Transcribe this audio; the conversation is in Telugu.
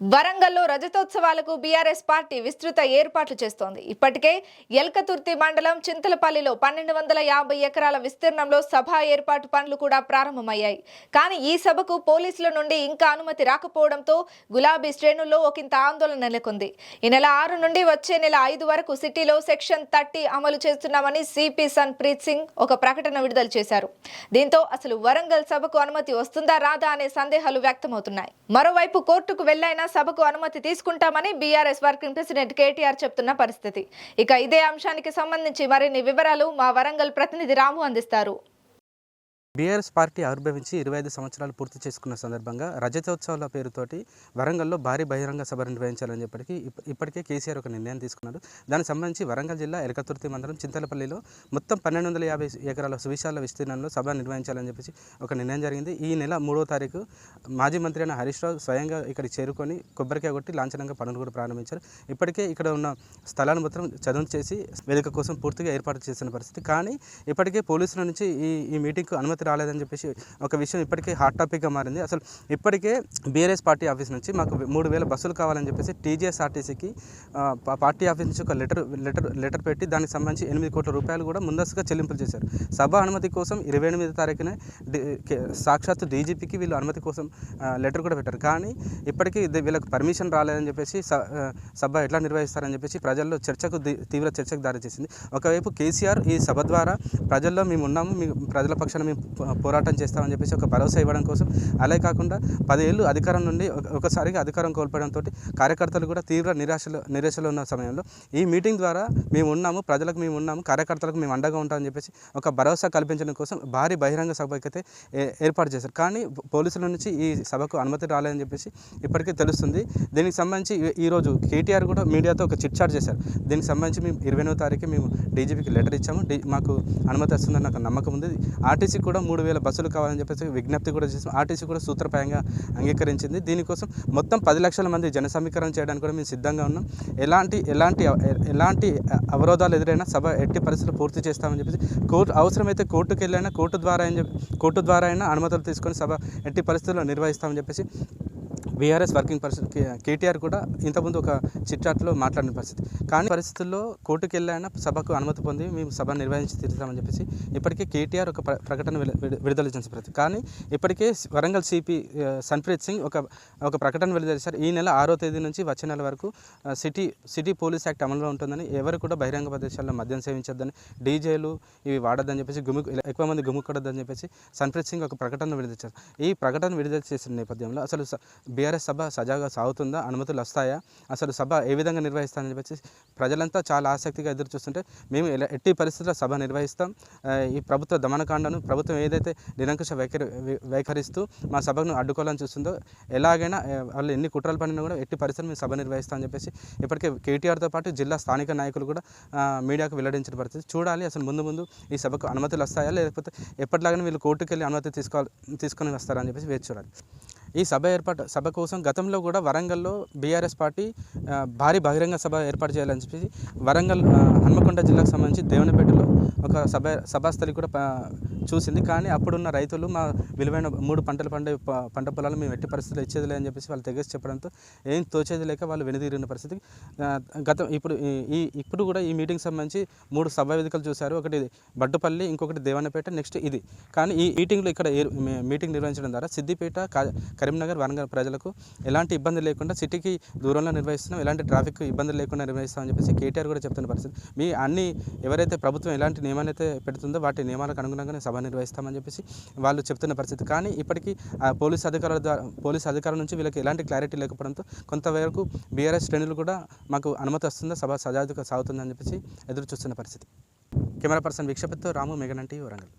వరంగల్లో రజతోత్సవాలకు బీఆర్ఎస్ పార్టీ విస్తృత ఏర్పాట్లు చేస్తోంది. ఇప్పటికే ఎల్కతుర్తి మండలం చింతలపల్లిలో పన్నెండు వందల యాభై ఎకరాల విస్తీర్ణంలో సభ ఏర్పాటు పనులు కూడా ప్రారంభమయ్యాయి. కానీ ఈ సభకు పోలీసుల నుండి ఇంకా అనుమతి రాకపోవడంతో గులాబీ శ్రేణుల్లో ఒకంత ఆందోళన నెలకొంది. ఈ నెల ఆరు నుండి వచ్చే నెల ఐదు వరకు సిటీలో సెక్షన్ థర్టీ అమలు చేస్తున్నామని సిపి సన్ప్రీత్ సింగ్ ఒక ప్రకటన విడుదల చేశారు. దీంతో అసలు వరంగల్ సభకు అనుమతి వస్తుందా రాదా అనే సందేహాలు వ్యక్తమవుతున్నాయి. మరోవైపు కోర్టుకు వెళ్ళైనా సభకు అనుమతి తీసుకుంటామని బీఆర్ఎస్ వర్కింగ్ ప్రెసిడెంట్ కేటీఆర్ చెప్తున్న పరిస్థితి. ఇక ఇదే అంశానికి సంబంధించి మరిన్ని వివరాలు మా వరంగల్ ప్రతినిధి రాము అందిస్తారు. బీఆర్ఎస్ పార్టీ ఆవిర్భవించి ఇరవై ఐదు సంవత్సరాలు పూర్తి చేసుకున్న సందర్భంగా రజతోత్సవాల పేరుతోటి వరంగల్లో భారీ బహిరంగ సభ నిర్వహించాలని చెప్పటికి ఇప్పటికే కేసీఆర్ ఒక నిర్ణయం తీసుకున్నారు దానికి సంబంధించి వరంగల్ జిల్లా ఎలకతుర్తి మండలం చింతలపల్లిలో మొత్తం పన్నెండు వందల యాభై ఎకరాల సువిశాల విస్తీర్ణంలో సభ నిర్వహించాలని చెప్పేసి ఒక నిర్ణయం జరిగింది. ఈ నెల మూడో తారీఖు మాజీ మంత్రి అయిన హరీష్ రావు స్వయంగా ఇక్కడికి చేరుకొని కొబ్బరికాయ కొట్టి లాంఛనంగా పనులు కూడా ప్రారంభించారు. ఇప్పటికే ఇక్కడ ఉన్న స్థలాన్ని మొత్తం చదువు చేసి వేదిక కోసం పూర్తిగా ఏర్పాటు చేసిన పరిస్థితి. కానీ ఇప్పటికే పోలీసుల నుంచి ఈ ఈ మీటింగ్కు అనుమతి రాలేదని చెప్పేసి ఒక విషయం ఇప్పటికే హాట్ టాపిక్గా మారింది. అసలు ఇప్పటికే బీఆర్ఎస్ పార్టీ ఆఫీస్ నుంచి మాకు మూడు వేల బస్సులు కావాలని చెప్పేసి టీజీఎస్ఆర్టీసీకి పార్టీ ఆఫీస్ నుంచి ఒక లెటర్ లెటర్ లెటర్ పెట్టి దానికి సంబంధించి ఎనిమిది కోట్ల రూపాయలు కూడా ముందస్తుగా చెల్లింపులు చేశారు. సభ అనుమతి కోసం ఇరవై ఎనిమిది తారీఖున సాక్షాత్తు డీజీపీకి వీళ్ళు అనుమతి కోసం లెటర్ కూడా పెట్టారు. కానీ ఇప్పటికీ ఇది వీళ్ళకి పర్మిషన్ రాలేదని చెప్పేసి స- సభ ఎట్లా నిర్వహిస్తారని చెప్పేసి ప్రజల్లో చర్చకు తీవ్ర చర్చకు దారి చేసింది ఒకవైపు కేసీఆర్ ఈ సభ ద్వారా ప్రజల్లో మేము ఉన్నాము మీ ప్రజల పక్షాన మేము పోరాటం చేస్తామని చెప్పేసి ఒక భరోసా ఇవ్వడం కోసం. అలాగే కాకుండా పదేళ్ళు అధికారం నుండి ఒకసారిగా అధికారం కోల్పోవడంతో కార్యకర్తలు కూడా తీవ్ర నిరాశలో నిరాశలో ఉన్న సమయంలో ఈ మీటింగ్ ద్వారా మేము ఉన్నాము ప్రజలకు మేము ఉన్నాము కార్యకర్తలకు మేము అండగా ఉంటామని చెప్పేసి ఒక భరోసా కల్పించడం కోసం భారీ బహిరంగ సభకైతే ఏ- ఏర్పాటు చేశారు. కానీ పోలీసుల నుంచి ఈ సభకు అనుమతి రాలేదని చెప్పేసి ఇప్పటికే తెలుస్తుంది. దీనికి సంబంధించి ఈరోజు కేటీఆర్ కూడా మీడియాతో ఒక చిట్ చాట్ చేశారు. దీనికి సంబంధించి మేము ఇరవై తారీఖు మేము డీజీపీకి లెటర్ ఇచ్చాము. మాకు అనుమతి వస్తుందని నాకు నమ్మకం ఉంది. ఆర్టీసీ కూడా మూడు వేల బస్సులు కావాలని చెప్పేసి విజ్ఞప్తి కూడా చేసాం ఆర్టీసీ కూడా సూత్రప్రాయంగా అంగీకరించింది. దీనికోసం మొత్తం పది లక్షల మంది జన సమీకరణ చేయడానికి కూడా మేము సిద్ధంగా ఉన్నాం. ఎలాంటి ఎలాంటి ఎలాంటి అవరోధాలు ఎదురైనా సభ ఎట్టి పరిస్థితులు పూర్తి చేస్తామని చెప్పేసి కోర్టు అవసరమైతే కోర్టుకు వెళ్ళైనా కోర్టు ద్వారా చెప్పి కోర్టు ద్వారా అయినా అనుమతులు తీసుకొని సభ ఎట్టి పరిస్థితుల్లో నిర్వహిస్తామని చెప్పేసి బీఆర్ఎస్ వర్కింగ్ పరిస్థితి కేటీఆర్ కూడా ఇంతకుముందు ఒక చిట్టాట్లో మాట్లాడిన పరిస్థితి. కానీ పరిస్థితుల్లో కోర్టుకు వెళ్ళైనా సభకు అనుమతి పొంది మేము సభ నిర్వహించి తీరుతామని చెప్పేసి ఇప్పటికే కేటీఆర్ ఒక ప్ర- ప్రకటన విడుదల చేసిన ప్రతి కానీ ఇప్పటికే వరంగల్ సిపి సన్ప్రీత్ సింగ్ ఒక ఒక ప్రకటన విడుదల ఈ నెల ఆరో తేదీ నుంచి వచ్చే నెల వరకు సిటీ సిటీ పోలీస్ యాక్ట్ అమలులో ఉంటుందని ఎవరు కూడా బహిరంగ ప్రదేశాల్లో మద్యం సేవించొద్దని డీజేలు ఇవి వాడద్దని చెప్పేసి గుమ్ము ఎక్కువ మంది గుమ్ముకూడదని చెప్పేసి సన్ప్రీత్ సింగ్ ఒక ప్రకటన విడుదల చేశారు. ఈ ప్రకటన విడుదల చేసిన నేపథ్యంలో అసలు స- బీఆర్ఎస్ సభ సజాగా సాగుతుందా అనుమతులు వస్తాయా? అసలు సభ ఏ విధంగా నిర్వహిస్తానని చెప్పేసి ప్రజలంతా చాలా ఆసక్తిగా ఎదురు చూస్తుంటే మేము ఎలా- ఎట్టి పరిస్థితుల్లో సభ నిర్వహిస్తాం. ఈ ప్రభుత్వ దమనకాండను ప్రభుత్వం ఏదైతే నిరంకుశ వైఖరి వైఖరిస్తూ మా సభను అడ్డుకోవాలని చూస్తుందో ఎలాగైనా వాళ్ళు ఎన్ని కుట్రలు పడినా కూడా ఎట్టి పరిస్థితులు మేము సభ నిర్వహిస్తామని చెప్పేసి ఇప్పటికే కేటీఆర్తో పాటు జిల్లా స్థానిక నాయకులు కూడా మీడియాకు వెల్లడించిన పరిస్థితి. చూడాలి అసలు ముందు ముందు ఈ సభకు అనుమతులు వస్తాయా లేకపోతే ఎప్పటిలాగానే వీళ్ళు కోర్టుకు వెళ్ళి అనుమతి తీసుకోవాలి తీసుకొని వస్తారని చెప్పేసి వేచి చూడాలి. ఈ సభ ఏర్పాటు సభ కోసం గతంలో కూడా వరంగల్లో బీఆర్ఎస్ పార్టీ భారీ బహిరంగ సభ ఏర్పాటు చేయాలని చెప్పేసి వరంగల్ హన్మకొండ జిల్లాకు సంబంధించి దేవనపేటలో ఒక సభ సభాస్థలి కూడా చూసింది. కానీ అప్పుడున్న రైతులు మా విలువైన మూడు పంటలు పండే పంట పొలాలు మేము ఎట్టి పరిస్థితులు ఇచ్చేది లేదని చెప్పేసి వాళ్ళు తెగేసి చెప్పడంతో ఏం తోచేది లేక వాళ్ళు వెనుదిరిగిన పరిస్థితి. గతం ఇప్పుడు ఈ- ఇప్పుడు కూడా ఈ మీటింగ్ సంబంధించి మూడు సభ వేదికలు చూశారు. ఒకటి బడ్డుపల్లి ఇంకొకటి దేవన్నపేట నెక్స్ట్ ఇది. కానీ ఈ మీటింగ్లో ఇక్కడ మీటింగ్ నిర్వహించడం ద్వారా సిద్దిపేట కరీంనగర్ వరంగల్ ప్రజలకు ఎలాంటి ఇబ్బంది లేకుండా సిటీకి దూరంలో నిర్వహిస్తున్నాం. ఎలాంటి ట్రాఫిక్ ఇబ్బందులు లేకుండా నిర్వహిస్తామని చెప్పేసి కేటీఆర్ కూడా చెప్తున్న పరిస్థితి. మీ అన్ని ఎవరైతే ప్రభుత్వం ఎలాంటి నియమాలు అయితే పెడుతుందో వాటి నియమాలకు అనుగుణంగానే సభ నిర్వహిస్తామని చెప్పేసి వాళ్ళు చెప్తున్న పరిస్థితి. కానీ ఇప్పటికీ పోలీస్ అధికారుల ద్వారా పోలీస్ అధికారుల నుంచి వీళ్ళకి ఎలాంటి క్లారిటీ లేకపోవడంతో కొంతవరకు బీఆర్ఎస్ శ్రేణులు కూడా మాకు అనుమతి వస్తుందా? సభ సజావుగా సాగుతుందని చెప్పేసి ఎదురు చూస్తున్న పరిస్థితి. కెమెరా పర్సన్ వీక్షపతితో రాము మెగనంటి వరంగల్.